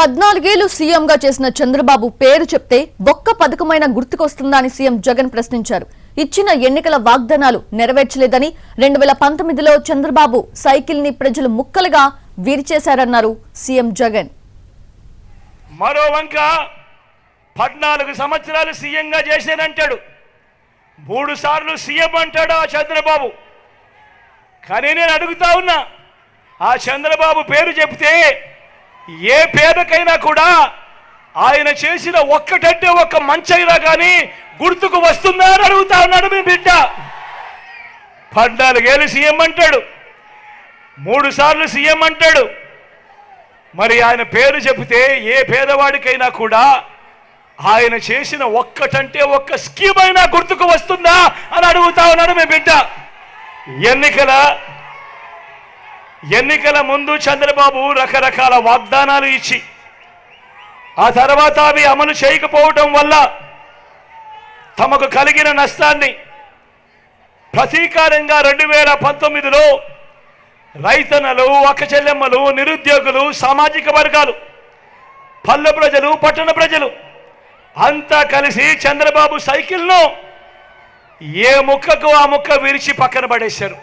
పద్నాలుగేళ్ళు సీఎంగా చేసిన చంద్రబాబు పేరు చెప్తే ఒక్క పథకమైన గుర్తుకొస్తుందా అని సీఎం జగన్ ప్రశ్నించారు. ఇచ్చిన ఎన్నికల వాగ్దానాలు నెరవేర్చలేదని రెండు వేల పంతొమ్మిదిలో చంద్రబాబు సైకిల్ని ప్రజలు ముక్కలుగా వీరిచేశారన్నారు సీఎం జగన్. మరో వంక పద్నాలుగు సంవత్సరాలు సీఎంగా చేశానంటాడు. మూడు సార్లు సీఎం అంటాడు ఆ చంద్రబాబు. కానీ నేను అడుగుతా ఉన్నా ఆ చంద్రబాబు పేరు చెప్తే ఏ పేరుకైనా కూడా ఆయన చేసిన ఒక్కటంటే ఒక్క మంచైనా కానీ గుర్తుకు వస్తుందా అని అడుగుతా ఉన్నాడు మీ బిడ్డ. పద్నాలుగేళ్ళు సీఎం అంటాడు. మూడు సార్లు సీఎం అంటాడు. మరి ఆయన పేరు చెబితే ఏ పేదవాడికైనా కూడా ఆయన చేసిన ఒక్కటంటే ఒక్క స్కీమ్ అయినా గుర్తుకు వస్తుందా అని అడుగుతా ఉన్నాడు మీ బిడ్డ. ఎన్నికల ఎన్నికల ముందు చంద్రబాబు రకరకాల వాగ్దానాలు ఇచ్చి ఆ తర్వాత అవి అమలు చేయకపోవటం వల్ల తమకు కలిగిన నష్టాన్ని ప్రతీకారంగా రెండు వేల పంతొమ్మిదిలో రైతన్నలు చెల్లెమ్మలు నిరుద్యోగులు సామాజిక వర్గాలు పల్లె ప్రజలు పట్టణ ప్రజలు అంతా కలిసి చంద్రబాబు సైకిల్ను ఏ ముక్కకు ఆ ముక్క విరిచి పక్కన పడేశారు.